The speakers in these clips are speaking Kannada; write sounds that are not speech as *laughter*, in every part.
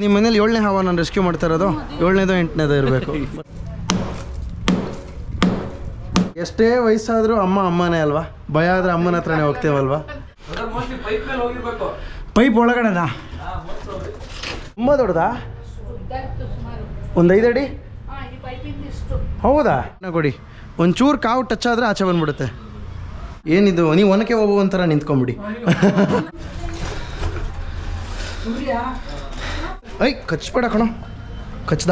ನಿಮ್ಮ ಮನೇಲಿ ಏಳನೇ ಹಾವ ನಾನು ರೆಸ್ಕ್ಯೂ ಮಾಡ್ತಾ ಇರೋದು? ಏಳನೇದು ಎಂಟನೇದು ಇರಬೇಕು. ಎಷ್ಟೇ ವಯಸ್ಸಾದರೂ ಅಮ್ಮ ಅಮ್ಮನೇ ಅಲ್ವಾ? ಭಯ ಆದರೆ ಅಮ್ಮನ ಹತ್ರನೇ ಹೋಗ್ತೇವಲ್ವಾ? ಪೈಪ್ ಒಳಗಡೆನಾ? ತುಂಬ ದೊಡ್ಡದಾ? ಒಂದು ಐದು ಅಡಿ ಹೌದಾ ಕೊಡಿ. ಒಂಚೂರು ಕಾವು ಟಚ್ ಆದರೆ ಆಚೆ ಬಂದ್ಬಿಡುತ್ತೆ. ಏನಿದು? ನೀವು ಒನಕೆ ಹೋಗುವಂತರ ಒಂಥರ ನಿಂತ್ಕೊಂಬಿಡಿ ಐ ಕಚ್ಬೇಡ ಕಣ. ಕಚ್ದ.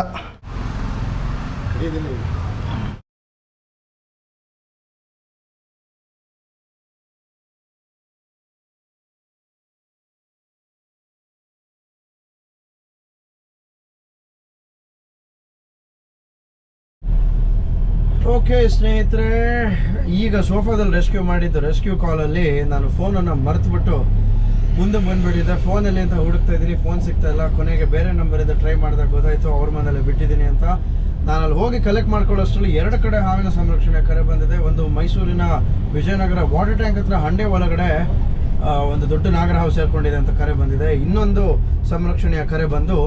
ಓಕೆ ಸ್ನೇಹಿತರೆ, ಈಗ ಸೋಫಾದಲ್ಲಿ ರೆಸ್ಕ್ಯೂ ಮಾಡಿದ್ದು ರೆಸ್ಕ್ಯೂ ಕಾಲಲ್ಲಿ ನಾನು ಫೋನನ್ನು ಮರೆತುಬಿಟ್ಟು ಮುಂದೆ ಬಂದ್ಬಿಟ್ಟಿದ್ದೆ ಫೋನಲ್ಲಿ ಅಂತ ಹುಡುಕ್ತಾ ಇದ್ದೀನಿ, ಫೋನ್ ಸಿಗ್ತಾ ಇಲ್ಲ. ಕೊನೆಗೆ ಬೇರೆ ನಂಬರಿಂದ ಟ್ರೈ ಮಾಡಿದಾಗ ಗೊತ್ತಾಯಿತು, ಅವ್ರ ಮನೇಲಿ ಬಿಟ್ಟಿದ್ದೀನಿ ಅಂತ. ನಾನು ಅಲ್ಲಿ ಹೋಗಿ ಕಲೆಕ್ಟ್ ಮಾಡ್ಕೊಳ್ಳೋಷ್ಟರಲ್ಲಿ ಎರಡು ಕಡೆ ಹಾವಿನ ಸಂರಕ್ಷಣೆ ಕರೆ ಬಂದಿದೆ. ಒಂದು ಮೈಸೂರಿನ ವಿಜಯನಗರ ವಾಟರ್ ಟ್ಯಾಂಕ್ ಹತ್ರ ಹಂಡೆ ಒಳಗಡೆ ಒಂದು ದೊಡ್ಡ ನಾಗರ ಹಾವು ಸೇರ್ಕೊಂಡಿದೆ ಅಂತ ಕರೆ ಬಂದಿದೆ. ಇನ್ನೊಂದು ಸಂರಕ್ಷಣೆಯ ಕರೆ ಬಂದು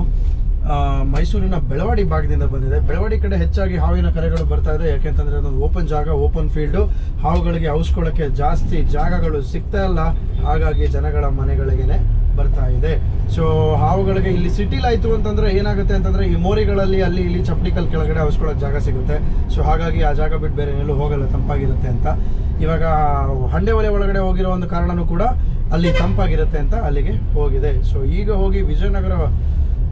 ಮೈಸೂರಿನ ಬೆಳವಾಡಿ ಭಾಗದಿಂದ ಬಂದಿದೆ. ಬೆಳವಾಡಿ ಕಡೆ ಹೆಚ್ಚಾಗಿ ಹಾವಿನ ಕರೆಗಳು ಬರ್ತಾ ಇದೆ. ಯಾಕೆಂತಂದ್ರೆ ಅದೊಂದು ಓಪನ್ ಜಾಗ ಓಪನ್ ಫೀಲ್ಡು ಹಾವುಗಳಿಗೆ ಔಸ್ಕೊಳ್ಳೋಕ್ಕೆ ಜಾಸ್ತಿ ಜಾಗಗಳು ಸಿಗ್ತಾ ಇಲ್ಲ. ಹಾಗಾಗಿ ಜನಗಳ ಮನೆಗಳಿಗೆ ಬರ್ತಾ ಇದೆ. ಸೊ ಹಾವುಗಳಿಗೆ ಇಲ್ಲಿ ಸಿಟಿಲಾಯಿತು ಅಂತಂದ್ರೆ ಏನಾಗುತ್ತೆ ಅಂತಂದ್ರೆ ಈ ಮೋರಿಗಳಲ್ಲಿ ಅಲ್ಲಿ ಇಲ್ಲಿ ಚಪ್ಪಡಿಕಲ್ ಕೆಳಗಡೆ ಔಸ್ಕೊಳ್ಳೋಕೆ ಜಾಗ ಸಿಗುತ್ತೆ. ಸೊ ಹಾಗಾಗಿ ಆ ಜಾಗ ಬಿಟ್ಟು ಬೇರೆ ಎಲ್ಲೂ ಹೋಗಲ್ಲ. ತಂಪಾಗಿರುತ್ತೆ ಅಂತ. ಇವಾಗ ಹಂಡೆ ಒಲೆ ಒಳಗಡೆ ಹೋಗಿರೋ ಒಂದು ಕಾರಣನೂ ಕೂಡ ಅಲ್ಲಿ ತಂಪಾಗಿರುತ್ತೆ ಅಂತ ಅಲ್ಲಿಗೆ ಹೋಗಿದೆ. ಸೊ ಈಗ ಹೋಗಿ ವಿಜಯನಗರ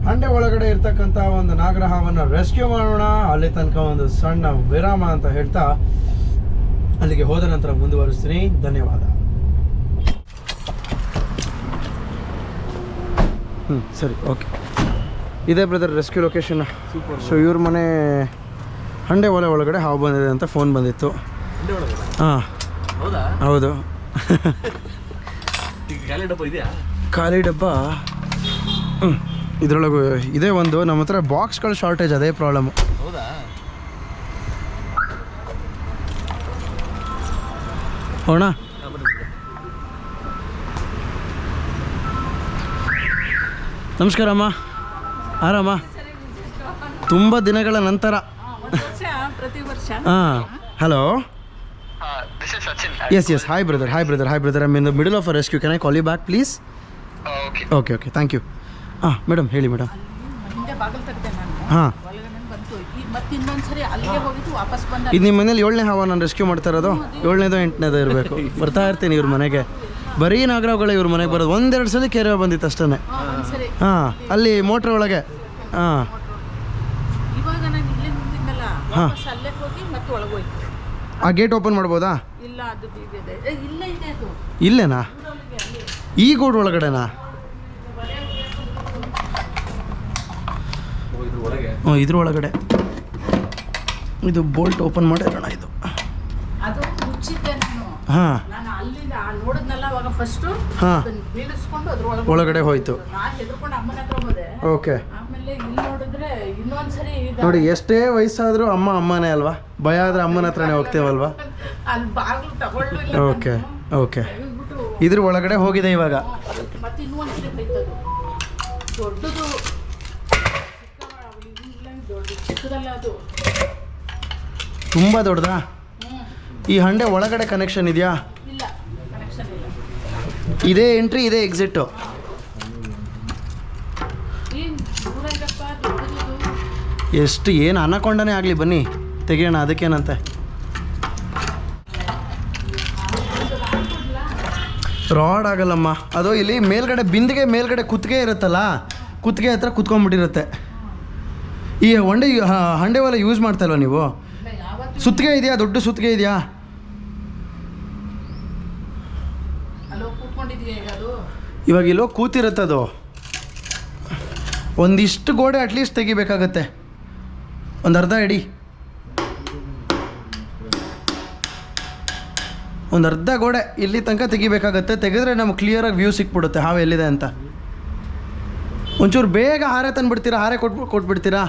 ಹಂಡೆ ಒಳಗಡೆ ಇರ್ತಕ್ಕಂಥ ಒಂದು ನಾಗರಹಾವನ್ನು ರೆಸ್ಕ್ಯೂ ಮಾಡೋಣ. ಅಲ್ಲಿ ತನಕ ಒಂದು ಸಣ್ಣ ವಿರಾಮ ಅಂತ ಹೇಳ್ತಾ ಅಲ್ಲಿಗೆ ಹೋದ ನಂತರ ಮುಂದುವರಿಸ್ತೀನಿ. ಧನ್ಯವಾದ. ಹ್ಞೂ ಸರಿ ಓಕೆ. ಇದೇ ಬ್ರದರ್ ರೆಸ್ಕ್ಯೂ ಲೊಕೇಶನ್ ಸೊ ಇವ್ರ ಮನೆ ಹಂಡೆ ಒಲೆ ಒಳಗಡೆ ಹಾವು ಬಂದಿದೆ ಅಂತ ಫೋನ್ ಬಂದಿತ್ತು. ಹಾಂ. ಹೌದಾ? ಹೌದು. ಈಗ ಖಾಲಿ ಡಬ್ಬ ಇದೆಯಾ? ಖಾಲಿ ಡಬ್ಬ? ಹ್ಞೂ ಇದರೊಳಗೆ ಇದೇ ಒಂದು ನಮ್ಮ ಹತ್ರ ಬಾಕ್ಸ್ಗಳ ಶಾರ್ಟೇಜ್ ಅದೇ ಪ್ರಾಬ್ಲಮ್ ಹೌದಾ? ಹೋಣ. ನಮಸ್ಕಾರ ಅಮ್ಮ. ಆರಾಮ? ತುಂಬ ದಿನಗಳ ನಂತರ. ಹಾಂ hello. Yes yes hi brother hi brother hi brother I mean the middle of a rescue can I call you back please okay okay thank you ಹಾಂ ಮೇಡಮ್ ಹೇಳಿ ಮೇಡಮ್ ಹಿಂದೆ ಬಾಗಿಲು ತೆಗ್ದೆ ನಾನು. ಹಾಂ. ಒಳಗಡೆ ಬಂತು. ಈಗ ಮತ್ತೆ ಇನ್ನೊಂದ್ಸರಿ ಅಲ್ಲಿಗೆ ಹೋಗಿದ್ದು ವಾಪಸ್ ಬಂದ ಇದು ನಿಮ್ಮ ಮನೇಲಿ ಏಳನೇ ಹಾವ ನಾನು ರೆಸ್ಕ್ಯೂ ಮಾಡ್ತಾ ಇರೋದು. ಏಳನೇದು ಎಂಟನೇದೋ ಇರಬೇಕು. ಬರ್ತಾ ಇರ್ತೀನಿ ಇವ್ರ ಮನೆಗೆ. ಬರೀ ನಾಗರಾವ್ಗಳೇ ಇವ್ರ ಮನೆಗೆ ಬರೋದು. ಒಂದೆರಡು ಸಲ ಕೆರೆ ಬಂದಿತ್ತು ಅಷ್ಟೇ ಹಾ, ಹಾಂ ಅಲ್ಲಿ ಮೋಟ್ರ್ ಒಳಗೆ. ಹಾಂ. ಇವಾಗ ನಾನು ಇಲ್ಲೇ ನಿಂತಿದ್ದಲ್ಲ ವಾಪಸ್ ಅಲ್ಲೇ ಹೋಗಿ ಮತ್ತೆ ಒಳಗೆ ಹೋಯ್ತು. ಆ ಗೇಟ್ ಓಪನ್ ಮಾಡ್ಬೋದಾ? ಇಲ್ಲ ಅದು ಇಲ್ಲೇನಾ? ಈ ಗೋಡ್ ಒಳಗಡೆನಾ ಓ, ಇದ್ರ ಒಳಗೆ ಹ್ಞೂ ಇದ್ರ ಒಳಗಡೆ. ಇದು ಬೋಲ್ಟ್ ಓಪನ್ ಮಾಡಿರೋಣ ಇದು. ಅದು ಮುಚ್ಚಿದ್ದೆ ನಾನು. ಹಾಂ. ಒಳಗಡೆ ಹೋಯ್ತು. ಓಕೆ. ಆಮೇಲೆ ಇಲ್ಲಿ ನೋಡಿದ್ರೆ ಇನ್ನೊಂದ್ಸರಿ ನೋಡಿ ಎಷ್ಟೇ ವಯಸ್ಸಾದರೂ ಅಮ್ಮ ಅಮ್ಮನೇ ಅಲ್ವಾ? ಭಯ ಆದ್ರೆ ಅಮ್ಮನ ಹತ್ರನೇ ಹೋಗ್ತೇವಲ್ವಾ? Okay okay. ಇದ್ರ ಒಳಗಡೆ ಹೋಗಿದೆ ಇವಾಗ ಮತ್ತೆ ಇನ್ನೂ ಒಂದ್ಸರಿ ಹೋಯ್ತದು ದೊಡ್ಡದು ಚಿಕ್ಕ ದೊಡ್ಡ ಚಿಕ್ಕದಲ್ಲ ಅದು. ತುಂಬ ದೊಡ್ಡದಾ? ಈ ಹಂಡೆ ಒಳಗಡೆ ಕನೆಕ್ಷನ್ ಇದೆಯಾ? ಇಲ್ಲ ಕನೆಕ್ಷನ್ ಇಲ್ಲ. ಇದೇ ಎಂಟ್ರಿ ಇದೇ ಎಕ್ಸಿಟ್ಟು ಎಷ್ಟು ಏನು ಅನ್ನಕೊಂಡನೇ ಆಗಲಿ ಬನ್ನಿ. ತೆಗಿಯೋಣ ಅದಕ್ಕೇನಂತೆ? ರಾಡ್ ಆಗಲ್ಲಮ್ಮ. ಅದು ಇಲ್ಲಿ ಮೇಲ್ಗಡೆ ಬಿಂದಿಗೆ ಮೇಲ್ಗಡೆ ಕುತ್ತಿಗೆ ಇರುತ್ತಲ್ಲ ಕುತ್ತಿಗೆ ಹತ್ರ ಕುತ್ಕೊಂಡ್ಬಿಟ್ಟಿರುತ್ತೆ. ಈ ಹೊಂಡೆ ಹ- ಹಂಡೆ ಒಲೆ ಯೂಸ್ ಮಾಡ್ತಾ ಇಲ್ವಾ ನೀವು? ಸುತ್ತಿಗೆ ಇದೆಯಾ? ದೊಡ್ಡ ಸುತ್ತಿಗೆ ಇದೆಯಾ? ಇವಾಗ ಇಲ್ಲೋ ಕೂತಿರುತ್ತೆ ಅದು. ಒಂದಿಷ್ಟು ಗೋಡೆ ಅಟ್ಲೀಸ್ಟ್ ತೆಗಿಬೇಕಾಗತ್ತೆ. ಒಂದು ಅರ್ಧ ಇಡಿ ಒಂದು ಅರ್ಧ ಗೋಡೆ ಇಲ್ಲಿ ತನಕ ತೆಗಿಬೇಕಾಗತ್ತೆ. ತೆಗೆದ್ರೆ ನಮ್ಗೆ ಕ್ಲಿಯರಾಗಿ ವ್ಯೂ ಸಿಕ್ಬಿಡುತ್ತೆ. ಹಾವು ಎಲ್ಲಿದೆ ಅಂತ. ಒಂಚೂರು ಬೇಗ ಹಾರೆ ತಂದುಬಿಡ್ತೀರಾ? ಹಾರೆ ಕೊಟ್ಬಿಟ್ಟು ಕೊಟ್ಬಿಡ್ತೀರಾ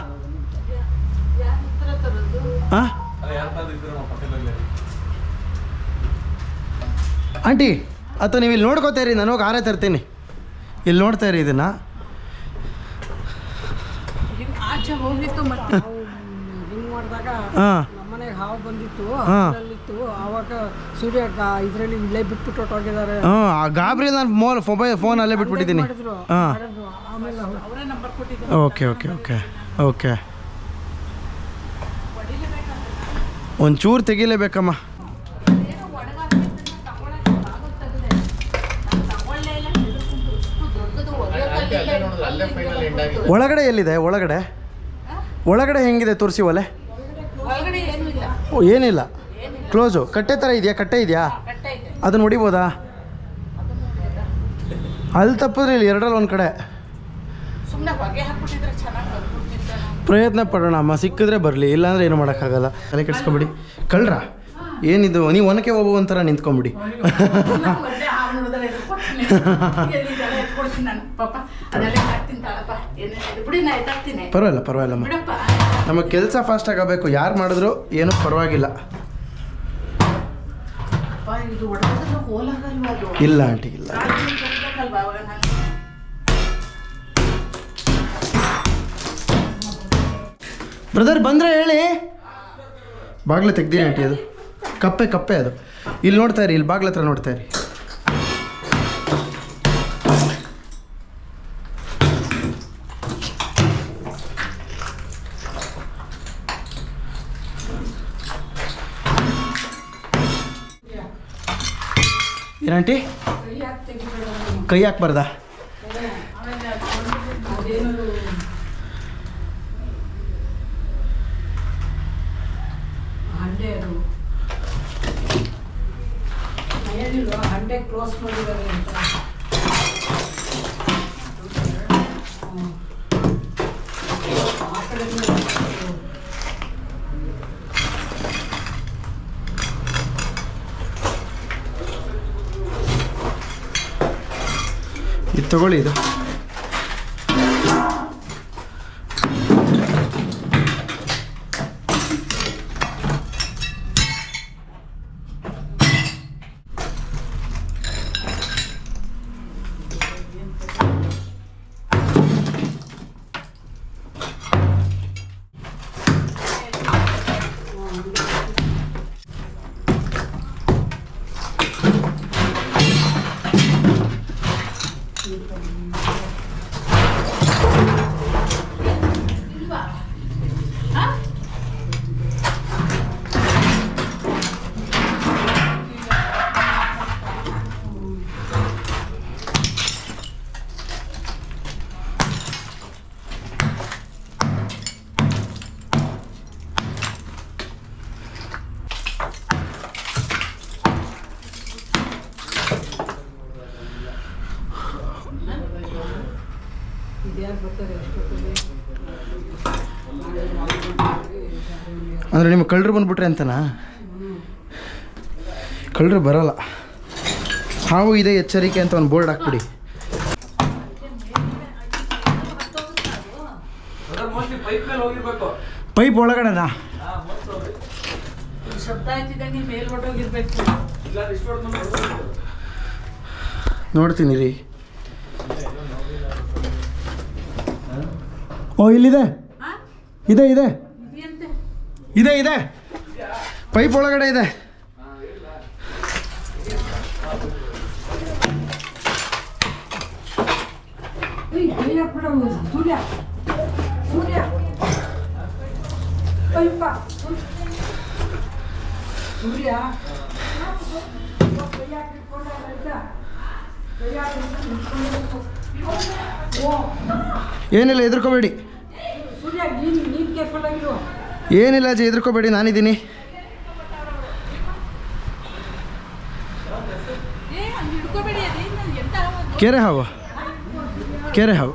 ಯಾರ ಹತ್ರ ತರೋದು ಹಾಂ ಅದೇ ಯಾರ ತಂದು ಇದ್ರೆ ನಮ್ಮ ಪಕ್ಕದಲ್ಲೇ ಆಂಟಿ ಅಥವಾ ನೀವು ಇಲ್ಲಿ ನೋಡ್ಕೋತೀರಿ ನಾನು ಹೋಗಿ ಆರೇ ತರ್ತೀನಿ. ಇಲ್ಲಿ ನೋಡ್ತಾ ಇರಿ ಇದನ್ನು. ಹಾಂ. ನಮ್ಮನೆಗೆ ಹಾವು ಬಂದಿತ್ತು ಅಲ್ಲಿತ್ತು ಆವಾಗ ಸೂರ್ಯ ಇದರಲ್ಲಿ ಇಲ್ಲೇ ಬಿಟ್ಬಿಟ್ಟು ಹೊಟ್ಟೋಗಿದ್ದಾರೆ ಹಾಂ ಆ ಗಾಬರಿ ನಾನು ಮೋಲ್ ಮೊಬೈಲ್ ಫೋನ್ ಅಲ್ಲೇ ಬಿಟ್ಬಿಟ್ಟಿದ್ದೀನಿ. ಹಾಂ. Okay okay okay okay. ಒಂಚೂರು ತೆಗಿಲೇಬೇಕಮ್ಮ. ಒಳಗಡೆ ಎಲ್ಲಿದೆ? ಒಳಗಡೆ? ಒಳಗಡೆ ಹೆಂಗಿದೆ? ತೋರಿಸಿ ಒಲೆ. ಏನಿಲ್ಲ. ಕ್ಲೋಸು. ಕಟ್ಟೆ ಥರ ಇದೆಯಾ? ಕಟ್ಟೆ ಇದೆಯಾ? ಅದನ್ನು ಹೊಡಿಬೋದಾ? ಅಲ್ಲಿ ತಪ್ಪಿದ್ರೆ ಇಲ್ಲಿ ಎರಡರಲ್ಲಿ ಒಂದು ಕಡೆ. ಪ್ರಯತ್ನ ಪಡೋಣ. ಅಮ್ಮ ಸಿಕ್ಕಿದ್ರೆ ಬರಲಿ ಇಲ್ಲಾಂದ್ರೆ ಏನು ಮಾಡೋಕ್ಕಾಗಲ್ಲ. ತಲೆ ಕೆಡಿಸ್ಕೊಬಿಡಿ. ಕಳ್ರ ಏನಿದು ನೀವು ಒನಕೆ ಹೋಗೋ ಒಂಥರ ನಿಂತ್ಕೊಂಬಿಡಿ. ಪರವಾಗಿಲ್ಲ ಪರವಾಗಿಲ್ಲಮ್ಮ ನಮ್ಮ ನಮಗೆ ಕೆಲಸ ಫಾಸ್ಟ್ ಆಗಬೇಕು. ಯಾರು ಮಾಡಿದ್ರು ಏನೂ ಪರವಾಗಿಲ್ಲ. ಇಲ್ಲ ಆಂಟಿ ಇಲ್ಲ. ಬ್ರದರ್ ಬಂದರೆ ಹೇಳಿ. ಬಾಗ್ಲು ತೆಗ್ದೀನಿ ಆಂಟಿ ಅದು. ಕಪ್ಪೆ ಕಪ್ಪೆ ಅದು. ಇಲ್ಲಿ ನೋಡ್ತಾ ಇರಿ, ಇಲ್ಲಿ ಬಾಗ್ಲ ಹತ್ರ ನೋಡ್ತಾ ಇರಿ. ಏನಂಟಿ? ಕೈ ಹಾಕ್ಬಾರ್ದಾ ಹಂಡೆ ಅದು ಏನಿಲ್ಲ ಇದು ತಗೊಳ್ಳಿ ಇದು. ಅಂದರೆ ನಿಮ್ಮ ಕಳ್ಳರು ಬಂದ್ಬಿಟ್ರೆ ಅಂತನಾ? ಕಳ್ಳರು ಬರಲ್ಲ. ಹಾವು ಇದೆ ಎಚ್ಚರಿಕೆ ಅಂತ ಒಂದು ಬೋರ್ಡ್ ಹಾಕ್ಬಿಡಿ. ಪೈಪ್ ಒಳಗಡೆನಾ? ನೋಡ್ತೀನಿ ರೀ ಓ ಇಲ್ಲಿದೆ. ಇದೆ ಇದೆ. ಇದೆ ಇದೆ. ಪೈಪ್ ಒಳಗಡೆ ಇದೆ. ಏನಿಲ್ಲ ಹೆದರ್ಕೋಬೇಡಿ ಸೂರ್ಯ ನೀನು ನೀನು ಆಗಿರು ಏನಿಲ್ಲ ಅಜ್ಜಿ ಹೆದರ್ಕೋಬೇಡಿ ನಾನಿದ್ದೀನಿ? ಕೆರೆ ಹಾವು. ಕೆರೆ ಹಾವು.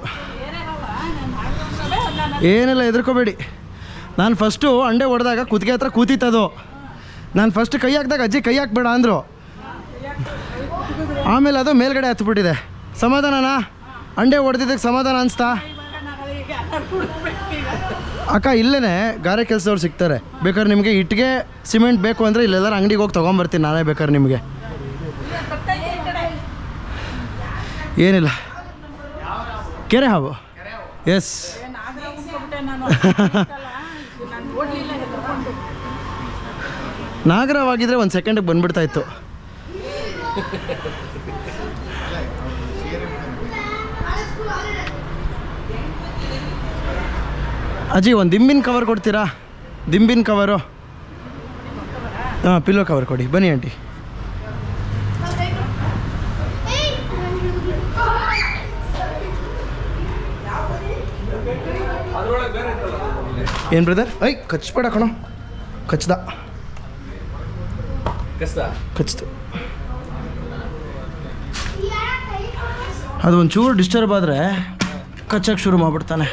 ಏನಿಲ್ಲ ಹೆದರ್ಕೋಬೇಡಿ. ನಾನು ಫಸ್ಟು ಅಂಡೆ ಹೊಡೆದಾಗ ಕುತ್ತಿಗೆ ಹತ್ರ ಕೂತಿತ್ತದು. ನಾನು ಫಸ್ಟ್ ಕೈ ಹಾಕಿದಾಗ ಅಜ್ಜಿ ಕೈ ಹಾಕ್ಬೇಡ ಅಂದರು. ಆಮೇಲೆ ಅದು ಮೇಲ್ಗಡೆ ಹತ್ಬಿಟ್ಟಿದೆ. ಸಮಾಧಾನನಾ? ಅಂಡೆ ಹೊಡೆದಿದ್ದಕ್ಕೆ ಸಮಾಧಾನ ಅನಿಸ್ತಾ? ಅಕ್ಕ ಇಲ್ಲೇ ಗಾರೆ ಕೆಲಸದವ್ರು ಸಿಗ್ತಾರೆ. ಬೇಕಾದ್ರೆ ನಿಮಗೆ ಇಟ್ಟಿಗೆ ಸಿಮೆಂಟ್ ಬೇಕು ಅಂದರೆ ಇಲ್ಲೆಲ್ಲರೂ ಅಂಗಡಿಗೆ ಹೋಗಿ ತೊಗೊಂಬರ್ತೀನಿ ನಾನೇ ಬೇಕಾದ್ರೆ ನಿಮಗೆ. ಏನಿಲ್ಲ. ಕೆರೆ ಹಾವು. ಎಸ್ ನಾಗರವಾಗಿದ್ದರೆ ಒಂದು ಸೆಕೆಂಡಿಗೆ ಬಂದ್ಬಿಡ್ತಾ ಅಜ್ಜಿ, ಒಂದು ದಿಂಬಿನ ಕವರ್ ಕೊಡ್ತೀರಾ? ದಿಂಬಿನ ಕವರು ಹಾಂ ಪಿಲ್ಲೋ ಕವರ್ ಕೊಡಿ. ಬನ್ನಿ ಆಂಟಿ. ಏನು ಬ್ರದರ್ ಐ ಕಚ್ಬೇಡ ಕಣೋ. ಕಚ್ದ. ಕಚ್ತು. ಅದು ಒಂಚೂರು ಡಿಸ್ಟರ್ಬ್ ಆದರೆ ಕಚ್ಚಕ್ಕೆ ಶುರು ಮಾಡಿಬಿಡ್ತಾನೆ.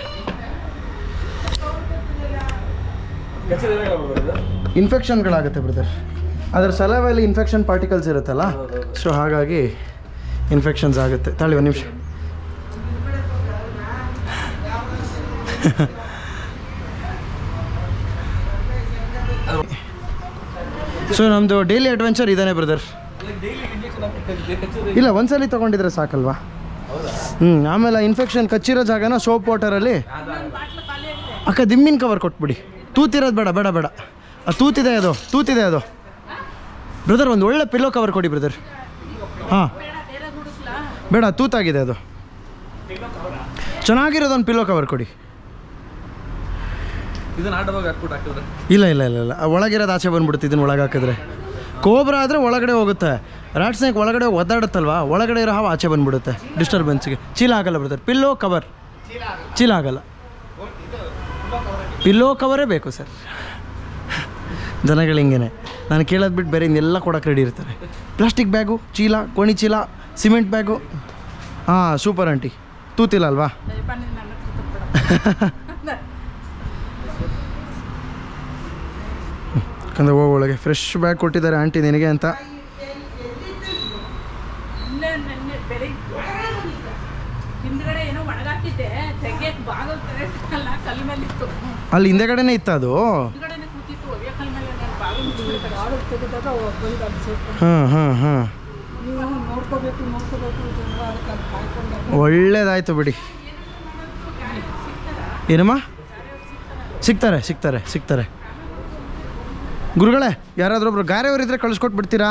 ಇನ್ಫೆಕ್ಷನ್ಗಳಾಗುತ್ತೆ ಬ್ರದರ್ ಅದರ ಸಲವಲ್ಲಿ ಇನ್ಫೆಕ್ಷನ್ ಪಾರ್ಟಿಕಲ್ಸ್ ಇರುತ್ತಲ್ಲ? ಸೊ ಹಾಗಾಗಿ ಇನ್ಫೆಕ್ಷನ್ಸ್ ಆಗುತ್ತೆ. ತಾಳಿ ಒಂದು ನಿಮಿಷ. ಸೊ ನಮ್ಮದು ಡೈಲಿ ಅಡ್ವೆಂಚರ್ ಇದಾನೆ ಬ್ರದರ್ ಇಲ್ಲ ಒಂದ್ಸಲಿ ತಗೊಂಡಿದ್ರೆ ಸಾಕಲ್ವಾ? ಹ್ಞೂ ಆಮೇಲೆ ಇನ್ಫೆಕ್ಷನ್ ಕಚ್ಚಿರೋ ಜಾಗನ ಸೋಪ್ ವಾಟರಲ್ಲಿ ಅಕ್ಕ ದಿಮ್ಮಿನ ಕವರ್ ಕೊಟ್ಬಿಡಿ. ತೂತಿರೋದು ಬೇಡ ಬೇಡ ಬೇಡ. ಆ ತೂತಿದೆ ಅದು ತೂತಿದೆ ಅದು. ಬ್ರದರ್ ಒಂದು ಒಳ್ಳೆ ಪಿಲ್ಲೋ ಕವರ್ ಕೊಡಿ ಬ್ರದರ್ ಹಾಂ. ಬೇಡ ತೂತಾಗಿದೆ ಅದು. ಚೆನ್ನಾಗಿರೋದೊಂದು ಪಿಲ್ಲೋ ಕವರ್ ಕೊಡಿ. ಇಲ್ಲ ಇಲ್ಲ ಇಲ್ಲ ಇಲ್ಲ. ಒಳಗಿರೋದು ಆಚೆ ಬಂದ್ಬಿಡುತ್ತೆ ಇದನ್ನು ಒಳಗೆ ಹಾಕಿದ್ರೆ. ಕೋಬ್ರಾ ಆದರೆ ಒಳಗಡೆ ಹೋಗುತ್ತೆ. ರಾಟ್ ಸ್ನೇಕ್ ಒಳಗಡೆ ಒದ್ದಾಡುತ್ತಲ್ವಾ? ಒಳಗಡೆ ಇರೋ ಹಾವು ಆಚೆ ಬಂದ್ಬಿಡುತ್ತೆ ಡಿಸ್ಟರ್ಬೆನ್ಸ್ಗೆ ಚೀಲ ಆಗಲ್ಲ ಬ್ರದರ್ ಪಿಲ್ಲೋ ಕವರ್ ಚೀಲ ಆಗಲ್ಲ ಪಿಲ್ಲೋ ಕವರೇ ಬೇಕು ಸರ್. ಜನಗಳು ಹಿಂಗೇನೆ. ನಾನು ಕೇಳೋದು ಬಿಟ್ಟು ಬೇರೆ ಇನ್ನೆಲ್ಲ ಕೊಡೋಕೆ ರೆಡಿ ಇರ್ತಾರೆ. ಪ್ಲಾಸ್ಟಿಕ್ ಬ್ಯಾಗು ಚೀಲ, ಕೋಣಿ ಚೀಲ ಸಿಮೆಂಟ್ ಬ್ಯಾಗು ಹಾಂ ಸೂಪರ್ ಆಂಟಿ ತೂತಿಲ್ಲ ಅಲ್ವಾ? *laughs* ಯಾಕಂದರೆ ನೀನು ನನ್ನ ಹತ್ರ ತರ್ಬೇಡ. ಯಾಕಂದ್ರೆ ಹೋಗೋ ಒಳಗೆ. ಫ್ರೆಶ್ ಬ್ಯಾಗ್ ಕೊಟ್ಟಿದ್ದಾರೆ ಆಂಟಿ ನಿನಗೆ ಅಂತ. ಹಿಂದ್ಗಡೆ ಏನೋ ಒಣಗಾಕಿದ್ದೆ. ತೆಗಿಯಕ್ಕೆ ಬಾಗಲ್ ಕಲ್ ಮೇಲೆ ಇತ್ತು ಅಲ್ಲಿ ಹಿಂದೆಗಡೆನೇ ಇತ್ತು ಅದು. ಹಾಂ ಹಾಂ ಹಾಂ. ಒಳ್ಳೇದಾಯ್ತು ಬಿಡಿ. ಏನಮ್ಮ? ಸಿಗ್ತಾರೆ ಸಿಗ್ತಾರೆ ಸಿಗ್ತಾರೆ. ಗುರುಗಳೇ ಯಾರಾದ್ರೂ ಒಬ್ರು ಗಾರೆಯವ್ರು ಇದ್ದರೆ ಕಳಿಸ್ಕೊಟ್ಬಿಡ್ತೀರಾ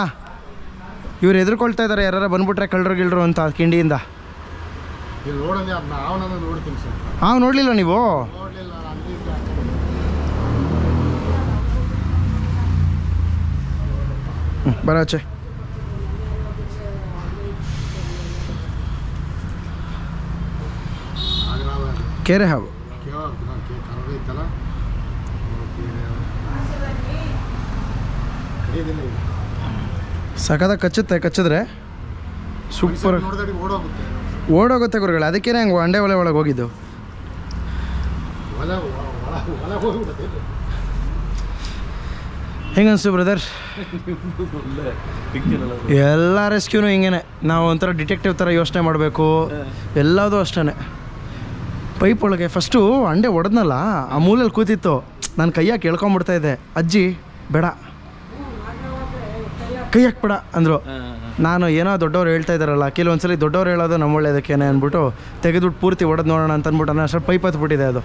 ಇವ್ರು ಎದುರ್ಕೊಳ್ತಾ ಇದ್ದಾರೆ ಯಾರು ಬಂದ್ಬಿಟ್ರೆ ಕಳ್ಳರು ಗಿಳ್ರು ಅಂತ ಕಿಂಡಿಯಿಂದ. ಇಲ್ಲಿ ನೋಡಂದ್ರೆ ಅದನ್ನ ಅವನನ್ನು ನೋಡ್ತೀನಿ ಸರ್. ಹಾಂ ನೋಡಲಿಲ್ಲ ನೀವು ನೋಡಲಿಲ್ಲ ಅಲ್ಲಿ ಹ್ಞೂ noches. ¿Quieres ಕೆರೆ ಹಾವು ಸಖದ ಕಚ್ಚುತ್ತೆ ಕಚ್ಚಿದ್ರೆ ಸೂಪರ್ ಓಡೋಗುತ್ತೆ ಗುರುಗಳೇ ಅದಕ್ಕೇನೆ ಹಂಗೆ ಅಂಡೆ ಒಲೆ ಒಳಗೆ ಹೋಗಿದ್ದು ಹೊಲ ಹೊಲ ಹೊಲ ಹೋಗ್ಬಿಡುತ್ತೆ ಇದು. ಹೆಂಗೆ ಅನಿಸ್ತು ಬ್ರದರ್ ಎಲ್ಲ ರೆಸ್ಕ್ಯೂನು ಹಿಂಗೇನೆ. ನಾವು ಒಂಥರ ಡಿಟೆಕ್ಟಿವ್ ಥರ ಯೋಚನೆ ಮಾಡಬೇಕು. ಎಲ್ಲದೂ ಅಷ್ಟೇ ಪೈಪ್ ಒಳಗೆ ಫಸ್ಟು ಅಂಡೆ ಒಡೆದ್ನಲ್ಲ, ಆ ಮೂಲೆಯಲ್ಲಿ ಕೂತಿತ್ತು. ನಾನು ಕೈಯಾಗಿ ಕೇಳ್ಕೊಂಬಿಡ್ತಾ ಇದ್ದೆ. ಅಜ್ಜಿ, ಬೇಡ. ಕೈ ಹಾಕ್ಬೇಡ ಅಂದರು. ನಾನು ಏನೋ ದೊಡ್ಡವ್ರು ಹೇಳ್ತಾ ಇದ್ದಾರಲ್ಲ ಕೆಲವೊಂದ್ಸಲಿ ದೊಡ್ಡವ್ರು ಹೇಳೋದು ನಮ್ಮ ಒಳ್ಳೇದಕ್ಕೇನೆ ಅಂದ್ಬಿಟ್ಟು ತೆಗೆದುಬಿಟ್ಟು ಪೂರ್ತಿ ಒಡೆದು ನೋಡೋಣ ಅಂತ ಅಂದ್ಬಿಟ್ಟು ನಾನು ಅಷ್ಟು ಪೈಪ್ ಹತ್ಬಿಟ್ಟಿದೆ ಅದು.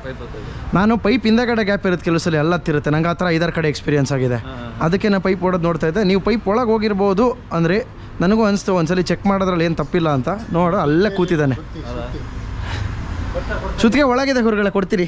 ನಾನು ಪೈಪ್ ಹಿಂದೆಗಡೆ ಗ್ಯಾಪ್ ಇರುತ್ತೆ ಕೆಲವು ಸಲ ಎಲ್ಲ ಹತ್ತಿರುತ್ತೆ ನಂಗೆ ಆ ಥರ ಐದಾರು ಕಡೆ ಎಕ್ಸ್ಪೀರಿಯನ್ಸ್ ಆಗಿದೆ. ಅದಕ್ಕೆ ನಾನು ಪೈಪ್ ಒಡೆದು ನೋಡ್ತಾ ಇದ್ದೆ. ನೀವು ಪೈಪ್ ಒಳಗೆ ಹೋಗಿರ್ಬೋದು ಅಂದರೆ ನನಗೂ ಅನಿಸ್ತು ಒಂದ್ಸಲಿ ಚೆಕ್ ಮಾಡೋದ್ರಲ್ಲಿ ಏನು ತಪ್ಪಿಲ್ಲ ಅಂತ. ನೋಡು ಅಲ್ಲೇ ಕೂತಿದ್ದಾನೆ. ಸುತ್ತಿಗೆ ಒಳಗಿದೆ ಹೊರಗಡೆ ಕೊಡ್ತೀರಿ?